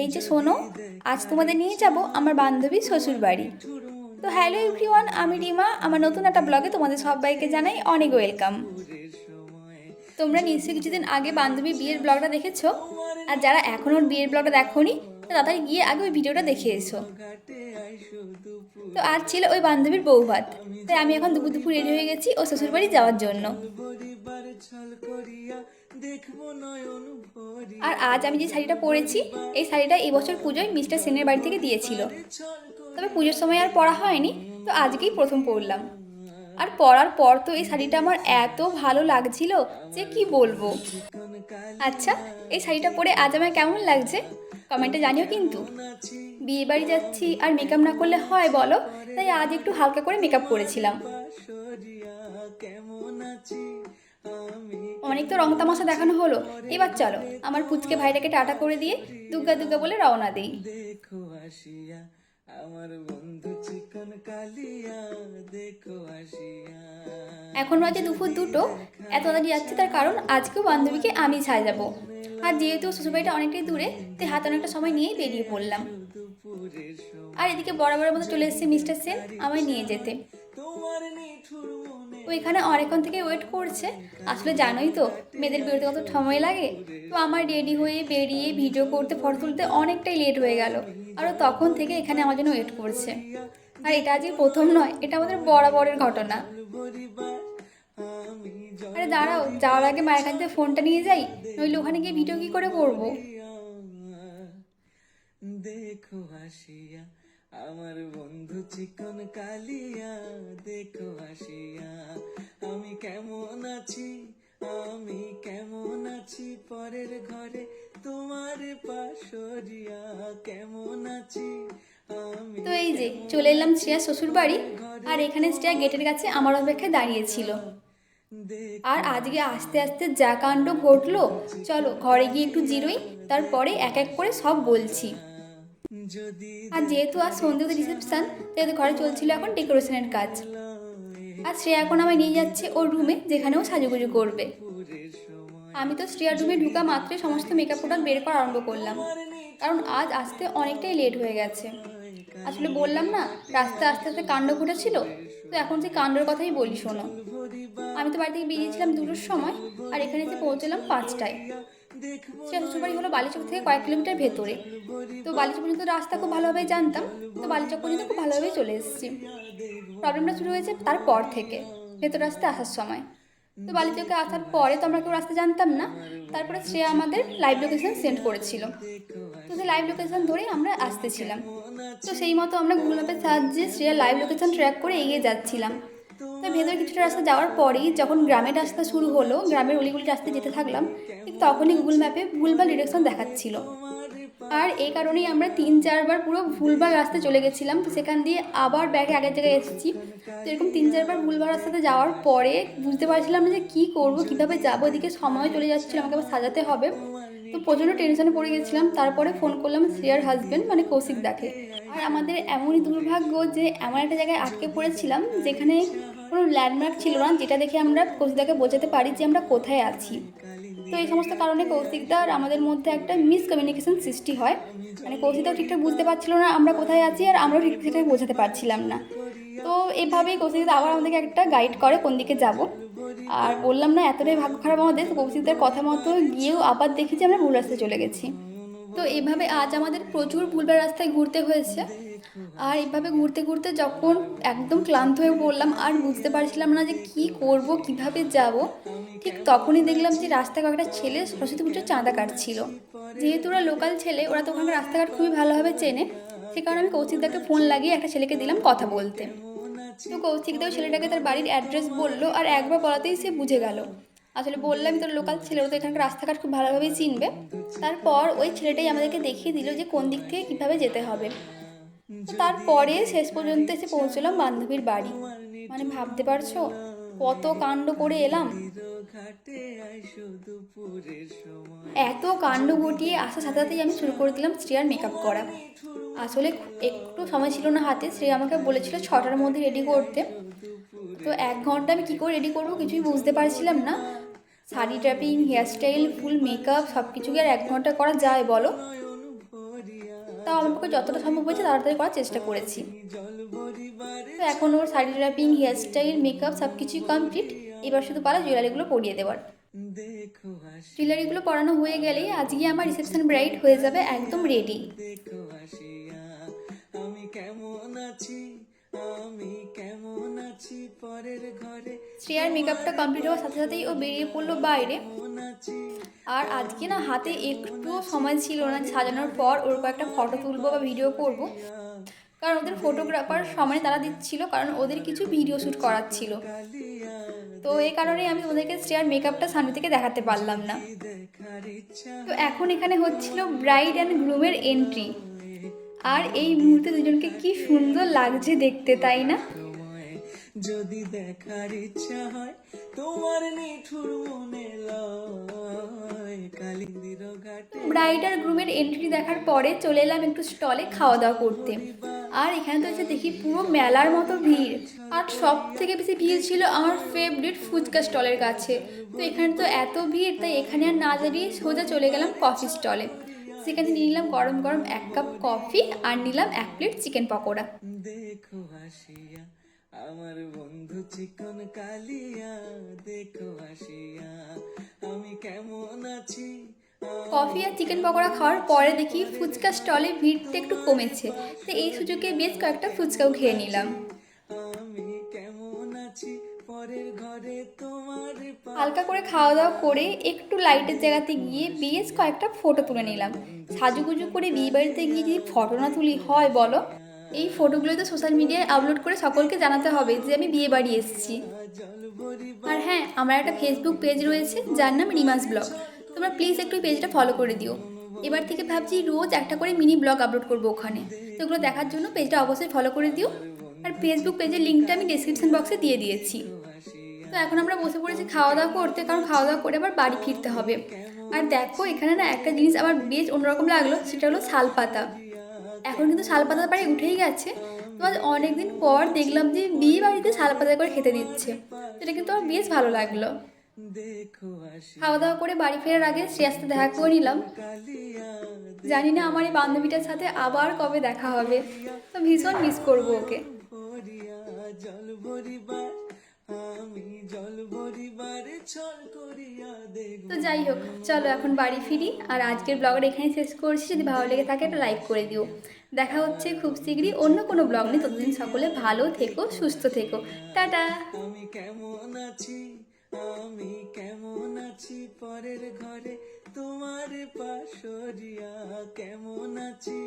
এই যে শোনো আজ তোমাদের নিয়ে যাব আমার বান্ধবী শ্বশুর বাড়ি। তো হ্যালো এভরিওয়ান আমি রিমা। আমার নতুন একটা ব্লগে তোমাদের সবাইকে জানাই অনেক ওয়েলকাম। তোমরা নিশ্চয়ই কিছুদিন আগে বান্ধবী বিয়ের ব্লগটা দেখেছ? আর যারা এখনও বিয়ের ব্লগটা দেখোনি তো তাড়াতাড়ি গিয়ে আগে ওই ভিডিওটা দেখে এসো। তো আজ ছিল ওই বান্ধবীর বউ ভাত তাই আমি এখন দুপুর দুপুর রেডি হয়ে গেছি ও শ্বশুর বাড়ি যাওয়ার জন্য। আর আজ আমি যে শাড়িটা পরেছি এই শাড়িটা এই বছর পুজোয় মিস্টার সেনের বাড়ি থেকে দিয়েছিল। তবে পুজোর সময় আর পরা হয়নি তো আজকেই প্রথম পরলাম। আর পরার পর তো এই শাড়িটা আমার এত ভালো লাগছিল যে কি বলব। আচ্ছা এই শাড়িটা পরে আজ আমার কেমন লাগছে? কমেন্টে জানিও কিন্তু। বিয়ে বাড়ি যাচ্ছি আর মেকআপ না করলে হয় বলো? তাই আজ একটু হালকা করে মেকআপ করেছিলাম। অনেক তো রং তামাশা দেখানো হলো। এবার চলো আমার পুচকে ভাইটাকে টাটা করে দিয়ে দুর্গা দুর্গা বলে রওনা দিই। দেখো আসিয়া আমার বন্ধু চিকন কালিয়া দেখো আসিয়া। এখন বাজে দুপুর দুটো এত তাড়াতাড়ি যাচ্ছে তার কারণ আজকেও বান্ধবীকে আমি সাজাবো আর যেহেতু শ্বশুরবাড়িটা অনেকটাই দূরে তাই হাতে অনেকটা সময় নিয়েই বেরিয়ে পড়লাম। আর এদিকে বরাবরের মতো চলে এসেছে মিস্টার সেন আমায় নিয়ে যেতে। ও এখানে অনেকক্ষণ থেকে ওয়েট করছে। আসলে জানোই তো মেয়েদের বেরোতে কত সময় লাগে। তো আমার রেডি হয়ে বেরিয়ে ভিডিও করতে ফটো তুলতে অনেকটাই লেট হয়ে গেল। আর তখন থেকে এখানে আমার জন্য ওয়েট করছে। আর এটা আজকে প্রথম নয় এটা আমাদের বরাবরের ঘটনা। আরে দাঁড়াও যাওয়ার আগে মায়ের কাছে ফোনটা নিয়ে যাই নইলে ওখানে গিয়ে ভিডিও কি করে করব? দেখো আসিয়া আমার বন্ধু চিকন কালিয়া দেখো আসিয়া। আমি কেমন আছি? আমি কেমন আছি? পরের ঘরে তোমার পাশরিয়া কেমন আছি? তো এই যে চলে এলাম শ্রেয়া শ্বশুর বাড়ি আর এখানে শ্রেয়া গেটের কাছে আমার অপেক্ষায় দাঁড়িয়েছিল আর আজকে আস্তে আস্তে যা কাণ্ড ঘটলো চলো ঘরে গিয়ে একটু জিরোই তারপরে এক এক করে সব বলছি। আর যেহেতু আজ সন্ধ্যেতে রিসেপশন, তাই ঘরে চলছিল এখন ডেকোরেশনের কাজ। আর শ্রেয়া এখন আমায় নিয়ে যাচ্ছে ওর রুমে যেখানে যেখানেও সাজুগুজু করবে। আমি তো শ্রেয়ার রুমে ঢুকা মাত্রই সমস্ত মেকআপ প্রোডাক্ট বের করা আরম্ভ করলাম। কারণ আজ আসতে অনেকটাই লেট হয়ে গেছে। আসলে বললাম না, রাস্তায় আস্তে আস্তে কাণ্ড ঘটেছিল, তো এখন সেই কাণ্ডর কথাই বলি, শোনো। আমি তো বাড়ি থেকে বেরিয়েছিলাম দুটোর সময়, আর এখানে এসে পৌঁছলাম পাঁচটায়। শ্বশুরবাড়ি হলো বালিচক থেকে কয়েক কিলোমিটার ভেতরে। তো বালিচক পর্যন্ত রাস্তা খুব ভালোভাবেই জানতাম। তো বালিচক পর্যন্ত খুব ভালোভাবেই চলে এসেছি। প্রবলেমটা শুরু হয়েছে তারপর থেকে, ভেতর রাস্তায় আসার সময়। তো বালিচকে আসার পরে তো আমরা কেউ রাস্তা জানতাম না। তারপরে সে আমাদের লাইভ লোকেশন সেন্ড করেছিল। তো সেই লাইভ লোকেশন ধরেই আমরা আসতেছিলাম। তো সেই মতো আমরা গুগল ম্যাপের সাহায্যে শ্রেয়া লাইভ লোকেশন ট্র্যাক করে এগিয়ে যাচ্ছিলাম। ভেতরে কিছুটা রাস্তা যাওয়ার পরেই যখন গ্রামের রাস্তা শুরু হলো, গ্রামের অলিগুলি রাস্তায় যেতে থাকলাম, ঠিক তখনই গুগল ম্যাপে ভুলভাল ডিরেকশন দেখাচ্ছিল। আর এই কারণেই আমরা তিন, চারবার পুরো ভুলভাল রাস্তায় চলে গেছিলাম। তো সেখান দিয়ে আবার ব্যাগে আগের জায়গায় এসেছি। তো এরকম তিন, চারবার ভুলভাল রাস্তাতে যাওয়ার পরে বুঝতে পারছিলাম যে কী করব, কীভাবে যাব, এদিকে সময় চলে যাচ্ছিল, আমাকে আবার সাজাতে হবে। তো প্রচণ্ড টেনশনে পড়ে গেছিলাম। তারপরে ফোন করলাম শ্রেয়ার হাজব্যান্ড মানে কৌশিক দাকে। আর আমাদের এমনই দুর্ভাগ্য যে, এমন একটা জায়গায় আটকে পড়েছিলাম, যেখানে কোনো ল্যান্ডমার্ক ছিল না, যেটা দেখে আমরা কৌশিকদাকে বোঝাতে পারি যে আমরা কোথায় আছি। তো এই সমস্ত কারণে কৌশিকদার আমাদের মধ্যে একটা মিসকমিউনিকেশন সৃষ্টি হয়। মানে কৌশিকদাও ঠিকঠাক বুঝতে পারছিল না আমরা কোথায় আছি আর আমরাও ঠিক ঠিকঠাক বোঝাতে পারছিলাম না। তো এভাবেই কৌশিকদা আবার আমাদেরকে একটা গাইড করে কোন দিকে যাব। আর বললাম না, এতটাই ভাগ্য খারাপ আমাদের কৌশিকদার কথা মতো গিয়েও আবার দেখি যে আমরা ভুল রাস্তায় চলে গেছি। তো এভাবে আজ আমাদের প্রচুর ভুলবার রাস্তায় ঘুরতে হয়েছে। আর এভাবে ঘুরতে ঘুরতে যখন একদম ক্লান্ত হয়ে পড়লাম, আর বুঝতে পারছিলাম না যে কি করব, কীভাবে যাব, ঠিক তখনই দেখলাম যে রাস্তায় কয়েকটা ছেলে সরস্বতী পুজোর চাঁদা কাটছিল। যেহেতু ওরা লোকাল ছেলে, ওরা তো ওখানকার রাস্তাঘাট খুবই ভালোভাবে চেনে, সে কারণে আমি কৌশিকদাকে ফোন লাগিয়ে একটা ছেলেকে দিলাম কথা বলতে। তো কৌশিকদাও ছেলেটাকে তার বাড়ির অ্যাড্রেস বলল, আর একবার বলাতেই সে বুঝে গেল। আসলে বললাম তোর লোকাল ছেলে, ও তো এখানকার রাস্তাঘাট খুব ভালোভাবেই চিনবে। তারপর ওই ছেলেটাই আমাদেরকে দেখিয়ে দিল যে কোন দিক থেকে কীভাবে যেতে হবে। তারপরে শেষ পর্যন্ত এসে পৌঁছলাম বান্ধবীর বাড়ি। মানে ভাবতে পারছ? কত কাণ্ড করে এলাম। এত কাণ্ড ঘটিয়ে আসার সাথে সাথেই আমি শুরু করে দিলাম শ্রেয়ার মেকআপ করা। আসলে একটু সময় ছিল না হাতে, শ্রেয়া আমাকে বলেছিল ছটার মধ্যে রেডি করতে। তো এক ঘণ্টা আমি কী করে রেডি করব কিছুই বুঝতে পারছিলাম না। Sari draping hairstyle full makeup সব কিছুকে আর এক ঘণ্টা করা যায় বলো? তাও আমার পক্ষে যতটা সম্ভব হয়েছে তাড়াতাড়ি করার চেষ্টা করেছি। তো এখন ওর sari draping hair style makeup সব কিছুই কমপ্লিট এবার শুধু পালা জুয়েলারিগুলো পরিয়ে দেওয়ার। জুয়েলারিগুলো পরানো হয়ে গেলেই আজকে আমার রিসেপশন ব্রাইড হয়ে যাবে একদম রেডি আমি কেমন আছি? আমি কেমন আছি? পরের ঘরে শ্রেয়ার মেকআপটা কমপ্লিট হওয়ার সাথে সাথেই ও বেরিয়ে পড়ল বাইরে। আর আজকে না হাতে একটুও সময় ছিল না সাজানোর পর ওর কয়েকটা ফটো তুলবো বা ভিডিও করব। কারণ ওদের ফটোগ্রাফার সময় তারা দিচ্ছিল, কারণ ওদের কিছু ভিডিও শ্যুট করার ছিল। তো এই কারণেই আমি ওদেরকে শ্রেয়ার মেকআপটা সামনে থেকে দেখাতে পারলাম না। তো এখন এখানে হচ্ছিল ব্রাইড অ্যান্ড গ্রুমের এন্ট্রি আর এই মুহূর্তে দুজনকে কি সুন্দর লাগছে দেখতে, তাই না? যদি দেখার ইচ্ছা হয় তোমার নিঠুর মনে ব্রাইড আর গ্রুমের এন্ট্রি দেখার পরে চলে এলাম একটু স্টলে খাওয়া দাওয়া করতে। আর এখানে তো এসে দেখি পুরো মেলার মতো ভিড়। আর সব থেকে বেশি ভিড় ছিল আমার ফেভারিট ফুচকা স্টলের কাছে। তো এখানে তো এত ভিড় তাই এখানে আর না দাঁড়িয়ে সোজা চলে গেলাম কফি স্টলে সেখানে নিয়ে নিলাম গরম গরম এক কাপ কফি আর নিলাম এক প্লেট চিকেন পকোড়া। দেখো হাসিয়া আমার বন্ধু চিকন কালিয়া দেখো হাসিয়া আমি কেমন আছি? কফি আর চিকেন পকোড়া খাওয়ার পরে দেখি ফুচকা স্টলে ভিড়টা একটু কমেছে তো এই সুযোগে বেশ কয়েকটা ফুচকাও খেয়ে নিলাম। আমি কেমন আছি? পরের ঘরে তোমার হালকা করে খাওয়া দাওয়া করে একটু লাইটের জায়গাতে গিয়ে বেশ কয়েকটা ফটো তুলে নিলাম। সাজুগুজু করে বিয়ে বাড়িতে গিয়ে যদি ফটো না তুলি হয় বলো? এই ফটোগুলো তো সোশ্যাল মিডিয়ায় আপলোড করে সকলকে জানাতে হবে যে আমি বিয়ে বাড়ি এসেছি। আর হ্যাঁ আমার একটা ফেসবুক পেজ রয়েছে, যার নাম রিমাস ব্লগ। তোমরা প্লিজ একটু পেজটা ফলো করে দিও। এবার থেকে ভাবছি রোজ একটা করে মিনি ব্লগ আপলোড করব ওখানে। তো ওগুলো দেখার জন্য পেজটা অবশ্যই ফলো করে দিও। আর ফেসবুক পেজের লিঙ্কটা আমি ডিসক্রিপশন বক্সে দিয়ে দিয়েছি। তো এখন আমরা বসে পড়েছি খাওয়া দাওয়া করতে, কারণ খাওয়া দাওয়া করে আবার বাড়ি ফিরতে হবে। আর দেখো, এখানে না একটা জিনিস আমার বেশ অন্যরকম লাগল, সেটা হলো শালপাতা। এখন কিন্তু শালপাতা বাড়ি উঠেই গেছে। তোমার অনেকদিন পর দেখলাম যে বিয়ে বাড়িতে শালপাতা করে খেতে দিচ্ছে। সেটা কিন্তু আমার বেশ ভালো লাগল। খাওয়া দাওয়া করে বাড়ি ফেরার আগে শ্রেয়াসতে দেখা করে নিলাম। জানি না আমার এই বান্ধবীটার সাথে আবার কবে দেখা হবে। তো ভীষণ মিস করব ওকে। তো যাই হোক চলো এখন বাড়ি ফিরি। আর আজকের ব্লগটা এখানে শেষ করছি। যদি ভালো লেগে থাকে একটা লাইক করে দিও। দেখা হচ্ছে খুব শীঘ্রই অন্য কোনো ব্লগ নিয়ে। ততদিন সকলে ভালো থেকো সুস্থ থেকো। টাটা! আমি কেমন আছি? আমি কেমন আছি? পরের ঘরে তোমার পাশরিয়া কেমন আছি?